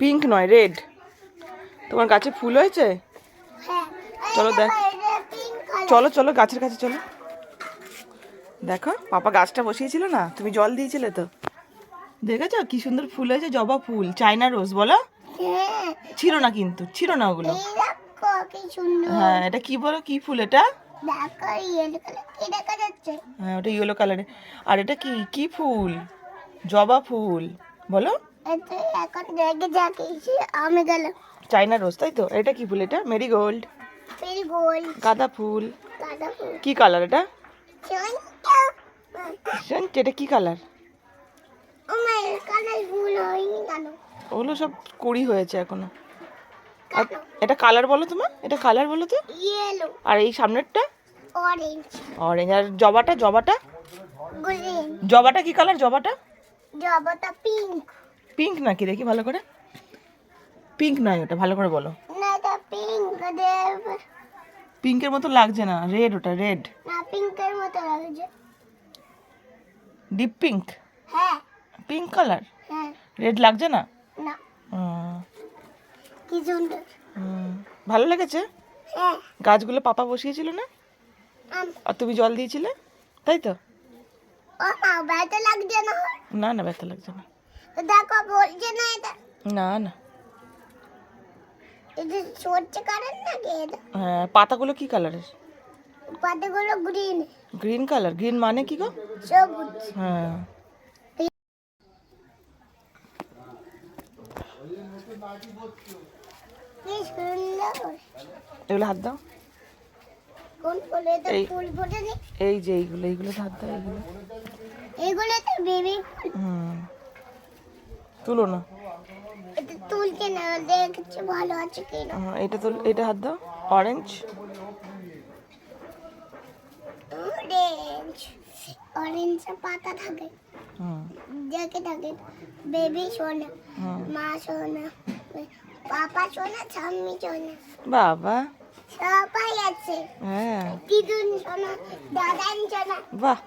Pink নয় red তোমার গাছে ফুল হয়েছে? হ্যাঁ চলো দেখ। চলো চলো গাছের কাছে চলো। দেখো পাপা গাছটা বসিয়েছিল না? তুমি জল দিয়েছিলে তো? দেখেছ? কি সুন্দর ফুল হয়েছে জবা ফুল। চায়না রোজ বলো? হ্যাঁ। ছিল না কিন্তু ছিল না ওগুলো। হ্যাঁ এটা কি বলো? কি ফুল এটা? কালার হ্যাঁ ওটা ইয়েলো কালারের আর এটা কি? কি ফুল? জবা ফুল বলো? এখন দেখে যাকে আমি গেলাম। চায়না রোজ তাই তো? এটা কি ফুল এটা? মেরিগোল্ড। ফির গোল গাঁদা ফুল। কাটা ফুল। কি কালার এটা? চলটা এটা কি কালার? ওগুলো সব কুড়ি হয়েছে এখনও। এটা কালার বলো তোমার এটা কালার বলো তো। আর এই সামনেরটা? অরেঞ্জ অরেঞ্জ আর জবাটা জবাটা? জবাটা কি কালার জবাটা? জবাটা পিঙ্ক পিঙ্ক নাকি? দেখি ভালো করে। পিঙ্ক নয় ওটা ভালো করে বলো। না এটা পিঙ্ক পিঙ্কের মতো লাগছে না রেড ওটা রেড পিঙ্কের মতো লাগছে। ডিপ পিঙ্ক হ্যাঁ। পিঙ্ক কালার হ্যাঁ। রেড লাগছে না? না। কি সুন্দর। হুম। ভালো লেগেছে? হ্যাঁ। গাছগুলো পাপা বসিয়েছিল না? আর তুমি জল দিয়েছিলে? তাই তো? ও মা ব্যথা লাগছে না। না না ব্যথা লাগছে না। দেখো বলছে না এটা। না না। এটা সরষে কালার নাকি এটা? হ্যাঁ পাতাগুলো কি কালারের পাতাগুলো গ্রিন গ্রিন কালার। গ্রিন মানে কি গো? সবুজ। হ্যাঁ। এগুলো হাত দাও। এই। যে এইগুলো এইগুলো হাত দাও এইগুলো। এগুলো তো বেবি হুম। তুলো না। না দেখছি ভালো আছে কি না এটা তুল এটা হাত দাও। অরেঞ্জ অরেঞ্জ অরেঞ্জ পাতা থাকে। দেখে থাকে বেবি সোনা মা সোনা পাপা সোনা ছাম্মি সোনা বাবা। সবাই আছে। হ্যাঁ। দিদুন সোনা দাদান সোনা বাহ।